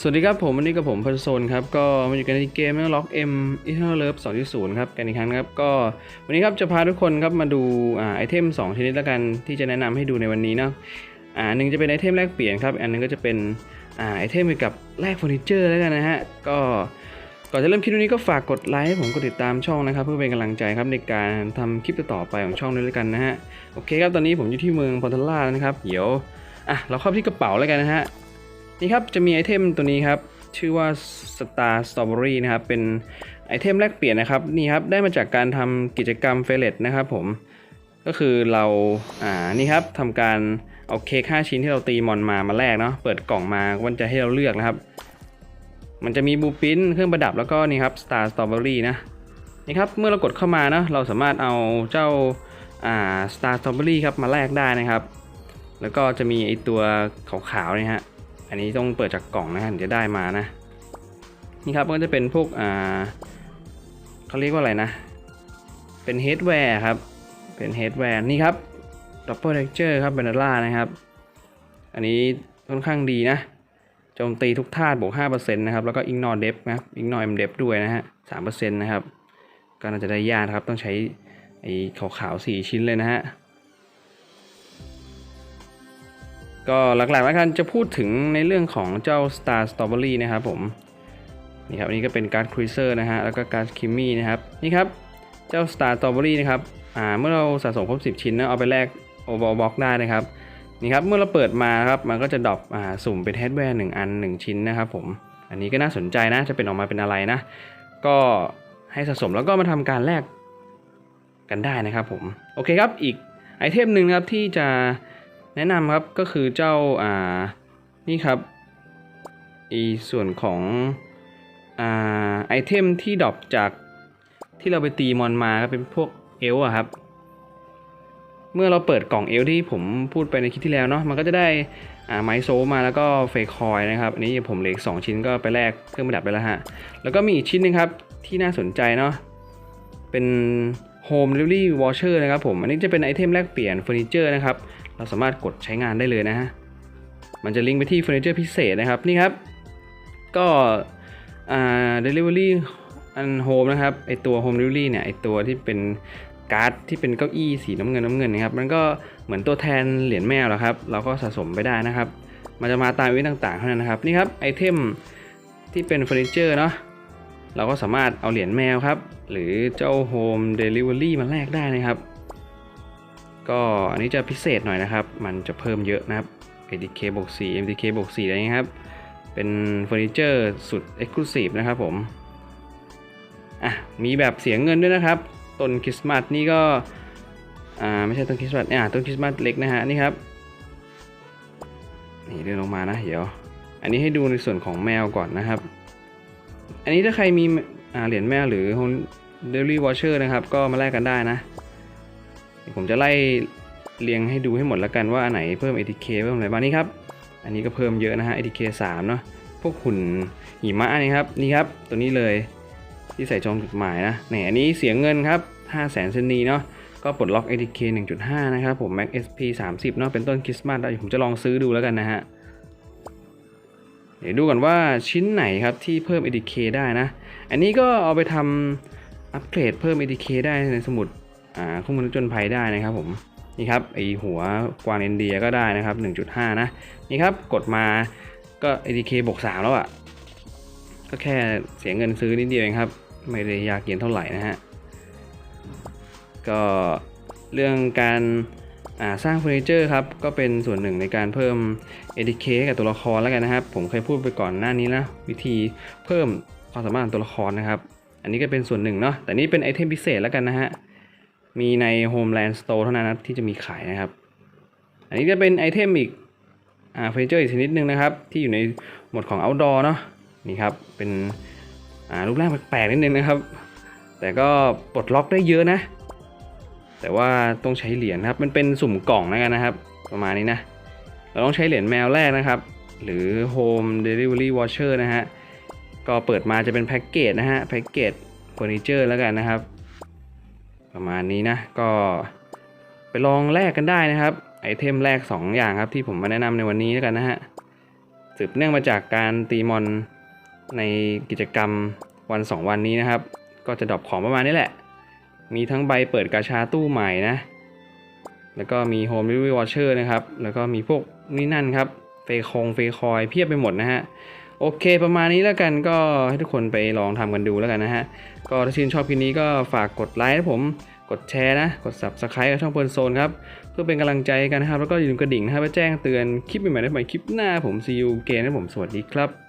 สวัสดีครับผมวันนี้กับผมพันโซนครับก็มาอยู่กันในเกมนั่งล็อก M Eternal Love 2.0ครับกันอีกครั้งครับก็วันนี้ครับจะพาทุกคนครับมาดูอ่าไอเทม2ชนิดแล้วกันที่จะแนะนำให้ดูในวันนี้เนาะอ่าหนึ่งจะเป็นไอเทมแลกเปลี่ยนครับ อันหนึงก็จะเป็นอ่าไอเทมเกี่ยวกับแลกเฟอร์นิเจอร์แล้วกันนะฮะก็ก่อนจะเริ่มคลิปนี้ก็ฝากกดไลค์ให้ผมกดติดตามช่องนะครับ เพื่อเป็นกำลังใจครับในการทำคลิปต่อไปของช่องด้วยแล้วกันนะฮะโอเคครับตอนนี้ผมอยู่ที่เมืองพอร์ตล่าแล้วนะครับเดี๋ยวอะเราเข้าที่กระเป๋าแล้วกันนะฮะ นี่ครับจะมีไอเทมตัวนี้ครับชื่อว่า Star Strawberry นะครับเป็นไอเทมแลกเปลี่ยนนะครับนี่ครับได้มาจากการทำกิจกรรมเฟลเลตนะครับผมก็คือเราอ่านี่ครับทำการเอาเค้ก5ชิ้นที่เราตีมอนมามาแลกเนาะเปิดกล่องมาวันจะให้เราเลือกนะครับ มันจะมีบูปินเครื่องประดับแล้วก็นี่ครับ Star Strawberry นะนี่ครับเมื่อเรากดเข้ามานะเราสามารถเอาเจ้าอ่า Star Strawberry ครับมาแลกได้นะครับ แล้วก็จะมีไอตัวขาวๆนี่ฮะ อันนี้ต้องเปิดจากกล่องนะฮะถึงจะได้มานะ นี่ครับก็จะเป็นพวกอ่าเขาเรียกว่าอะไรนะ เป็นเฮดแวร์ครับ เป็นเฮดแวร์นี่ครับดับเบิลเ e คเจอร์ครับเบนล่านะครับ อันนี้ค่อนข้างดีนะโจมตีทุกธาตุบวก5%นะครับ แล้วก็อิงนอร์เดฟนะครับอิงนอร์เอ็มเดฟด้วยนะฮะ3%นะครับ ก็น่าจะได้ยากนะครับ ต้องใช้ไอ้ขาวๆ4ชิ้นเลยนะฮะ ก็หลักๆแล้วกันจะพูดถึงในเรื่องของเจ้า Star Strawberry นะครับผมนี่ครับอันนี้ก็เป็นการ์ดครูเซอร์นะฮะแล้วก็การ์ดคิมมี่นะครับนี่ครับเจ้า Star Strawberry นะครับอ่าเมื่อเราสะสมครบ 10 ชิ้นนะเอาไปแลกโอเวอร์บ็อกได้นะครับนี่ครับเมื่อเราเปิดมาครับมันก็จะดรอปอ่าสุ่มเป็นเฮดแวร์หนึ่งอัน 1 ชิ้นนะครับผมอันนี้ก็น่าสนใจนะจะเป็นออกมาเป็นอะไรนะ ก็ให้สะสมแล้วก็มาทำการแลกกันได้นะครับผมโอเคครับอีกไอเทมหนึ่งนะครับที่จะ แนะนำครับก็คือเจ้าอ่านี่ครับอีส่วนของอ่าไอเทมที่ดรอปจากที่เราไปตีมอนมาครับเป็นพวกเอลอะครับ เมื่อเราเปิดกล่องเอลที่ผมพูดไปในคลิปที่แล้วเนาะมันก็จะได้อ่าไมโซมาแล้วก็เฟคคอยนะครับอันนี้ผมเหลืออกสองชิ้นก็ไปแลกเครื่องประดับไปแล้วฮะแล้วก็มีอีกชิ้นหนึงครับที่น่าสนใจเนาะเป็น Home Delivery Voucher นะครับผม อันนี้จะเป็นไอเทมแลกเปลี่ยนเฟอร์นิเจอร์นะครับ เราสามารถกดใช้งานได้เลยนะฮะ มันจะลิงก์ไปที่เฟอร์นิเจอร์พิเศษนะครับนี่ครับ ก็อ่า delivery อัน home นะครับไอตัว home delivery เนี่ยไอตัวที่เป็นการ์ดที่เป็นเก้าอี้สีน้ำเงินน้ำเงินนะครับมันก็เหมือนตัวแทนเหรียญแมวแหละครับ เราก็สะสมไปได้นะครับ มันจะมาตามวิธีต่างๆเท่านั้นนะครับนี่ครับไอเทมที่เป็นเฟอร์นิเจอร์เนาะเราก็สามารถเอาเหรียญแมวครับ หรือเจ้า home delivery มาแลกได้นะครับ ก็อันนี้จะพิเศษหน่อยนะครับ มันจะเพิ่มเยอะนะครับ ADK บวก4 MDK บวก4อะไรเงี้ยครับ เป็นเฟอร์นิเจอร์สุด Exclusive นะครับผม อะ มีแบบเสียเงินด้วยนะครับต้นคริสต์มาสนี่ก็ อ่า ไม่ใช่ต้นคริสต์มาสอ่าต้นคริสต์มาสเล็กนะฮะ นี่ครับ นี่เดินลงมานะ เดี๋ยว อันนี้ให้ดูในส่วนของแมวก่อนนะครับ อันนี้ถ้าใครมี อ่า เหรียญแมวหรือ Home Delivery Voucher นะครับ ก็มาแลกกันได้นะ ผมจะไล่เรียงให้ดูให้หมดแล้วกันว่าอันไหนเพิ่ม ATK เพิ่มอะไรบ้างนี่ครับ อันนี้ก็เพิ่มเยอะนะฮะ ATK 3เนาะ พวกหุ่นหิมะนี่ครับ นี่ครับ ตัวนี้เลยที่ใส่จองจดหมายนะนี่อันนี้เสียเงินครับ 5 0 0 0 0 0เซนีเนาะ ก็ปลดล็อก ATK 1.5 นะครับผม Max SP 30เนาะ เป็นต้นคริสต์มาสแล้วผมจะลองซื้อดูแล้วกันนะฮะ เดี๋ยวดูก่อนว่าชิ้นไหนครับที่เพิ่ม ATK ได้นะ อันนี้ก็เอาไปทำอัปเกรดเพิ่ม ATK ได้ในสมุด อ่าข้อมูลจนภัยได้นะครับผมนี่ครับไอหัวกวางเอนเดียก็ได้นะครับ 1.5 นะนี่ครับกดมาก็ ATK บวก3แล้วอะ่ะ ก็แค่เสียเงินซื้อนิดเดียวเองครับ ไม่ได้ยากเย็นเท่าไหร่นะฮะ ก็เรื่องการสร้างเฟอร์นิเจอร์ครับ ก็เป็นส่วนหนึ่งในการเพิ่ม ATK กับตัวละครแล้วกันนะครับ ผมเคยพูดไปก่อนหน้านี้นะ วิธีเพิ่มความสามารถตัวละครนะครับ อันนี้ก็เป็นส่วนหนึ่งเนาะแต่นี่เป็นไอเทมพิเศษแล้วกันนะฮะ มีใน Homeland Store เท่านั้นนะที่จะมีขายนะครับ อันนี้จะเป็นไอเทมอีกอ่าเฟอร์เจอร์อีกชนิดหนึ่งนะครับ ที่อยู่ในหมวดของ outdoor เนาะนี่ครับ เป็นอ่ารูปร่างแปลกๆนิดนึงนะครับ แต่ก็ปลดล็อกได้เยอะนะ แต่ว่าต้องใช้เหรียญครับ มันเป็นสุ่มกล่องนะกันนะครับ ประมาณนี้นะ เราต้องใช้เหรียญแมวแรกนะครับ หรือ Home Delivery Voucher นะฮะก็เปิดมาจะเป็นแพ็กเกจนะฮะแพ็กเกจเฟอร์นิเจอร์แล้วกันนะครับ ประมาณนี้นะ ก็ไปลองแลกกันได้นะครับ ไอเทมแรก 2 อย่างครับที่ผมมาแนะนำในวันนี้แล้วกันนะฮะสืบเนื่องมาจากการตีมอนในกิจกรรมวัน 2 วันนี้นะครับ ก็จะดรอปของประมาณนี้แหละ มีทั้งใบเปิดกาชาตู้ใหม่นะ แล้วก็มี Home Delivery Voucher นะครับ แล้วก็มีพวกนี่นั่นครับ เฟคงเฟคอยเพียบไปหมดนะฮะ โอเคประมาณนี้แล้วกันก็ให้ทุกคนไปลองทำกันดูแล้วกันนะฮะ ก็ถ้าชื่นชอบคลิปนี้ก็ฝากกดไลค์นะผมกดแชร์นะ กด Subscribe กับช่องเพลินโซนครับ เพื่อเป็นกำลังใจกันนะครับ แล้วก็อย่าลืมกระดิ่งนะครับเพื่อแจ้งเตือนคลิปใหม่ๆได้ใหม่คลิปหน้าผมซีอูเกนนะผมสวัสดีครับ